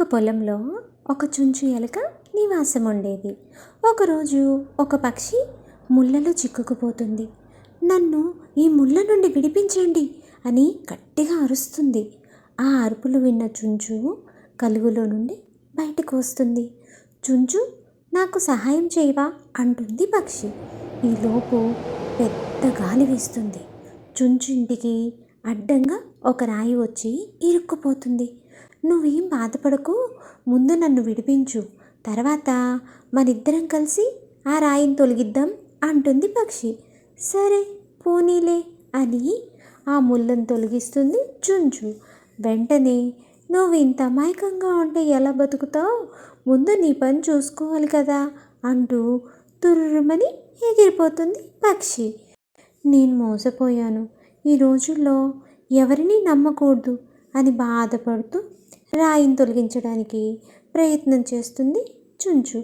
ఒక పొలంలో ఒక చుంచు ఎలుక నివాసం ఉండేది ఒకరోజు ఒక పక్షి ముళ్ళలో చిక్కుకుపోతుంది. నన్ను ఈ ముళ్ళ నుండి విడిపించండి అని గట్టిగా అరుస్తుంది. ఆ అరుపులు విన్న చుంచు కలుగులో నుండి బయటకు వస్తుంది చుంచు నాకు సహాయం చేయవా? అంటుంది పక్షి. ఈలోపు పెద్ద గాలి వీస్తుంది. చుంచు ఇంటికి అడ్డంగా ఒక రాయి వచ్చి ఇరుక్కుపోతుంది. నువ్వేం బాధపడకు ముందు నన్ను విడిపించు. తర్వాత మనిద్దరం కలిసి ఆ రాయిని తొలగిద్దాం అంటుంది పక్షి. సరే పోనీలే అని ఆ ముళ్ళను తొలగిస్తుంది చుంచు. వెంటనే నువ్వు ఇంత అమాయకంగా ఉంటే ఎలా బతుకుతావు? ముందు నీ పని చూసుకోవాలి కదా అంటూ తుర్రుమని ఎగిరిపోతుంది పక్షి. నేను మోసపోయాను. ఈ రోజుల్లో ఎవరిని నమ్మకూడదు అని బాధపడుతూ రాయిని తొలగించడానికి ప్రయత్నం చేస్తుంది చుంచు.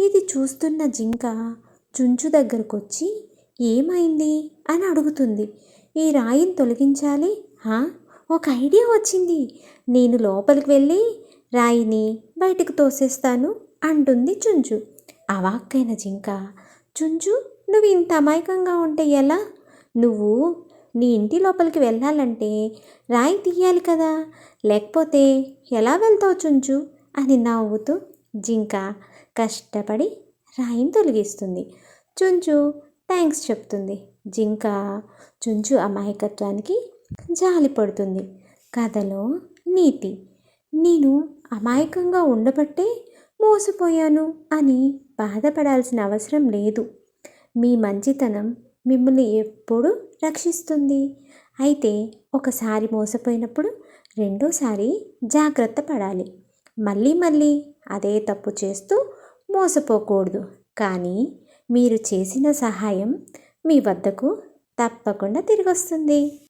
ఇది చూస్తున్న జింక చుంచు దగ్గరకు వచ్చి ఏమైంది? అని అడుగుతుంది. ఈ రాయిని తొలగించాలి? హా? ఒక ఐడియా వచ్చింది. నేను లోపలికి వెళ్ళి రాయిని బయటకు తోసేస్తాను అంటుంది చుంచు. అవాక్కైన జింక చుంచు నువ్వు ఇంత అమాయకంగా ఉంటే ఎలా? నువ్వు నీ ఇంటి లోపలికి వెళ్ళాలంటే రాయి తీయాలి కదా. లేకపోతే ఎలా వెళ్తావు చుంచు? అని నవ్వుతూ జింక కష్టపడి రాయిని తొలగిస్తుంది. చుంచు థ్యాంక్స్ చెప్తుంది. జింక చుంచు అమాయకత్వానికి జాలి పడుతుంది. కథలో నీతి. నేను అమాయకంగా ఉండబట్టే మోసపోయాను అని బాధపడాల్సిన అవసరం లేదు. మీ మంచితనం మిమ్మల్ని ఎప్పుడూ రక్షిస్తుంది. అయితే ఒకసారి మోసపోయినప్పుడు రెండోసారి జాగ్రత్త పడాలి. మళ్ళీ మళ్ళీ అదే తప్పు చేస్తూ మోసపోకూడదు. కానీ మీరు చేసిన సహాయం మీ వద్దకు తప్పకుండా తిరిగి వస్తుంది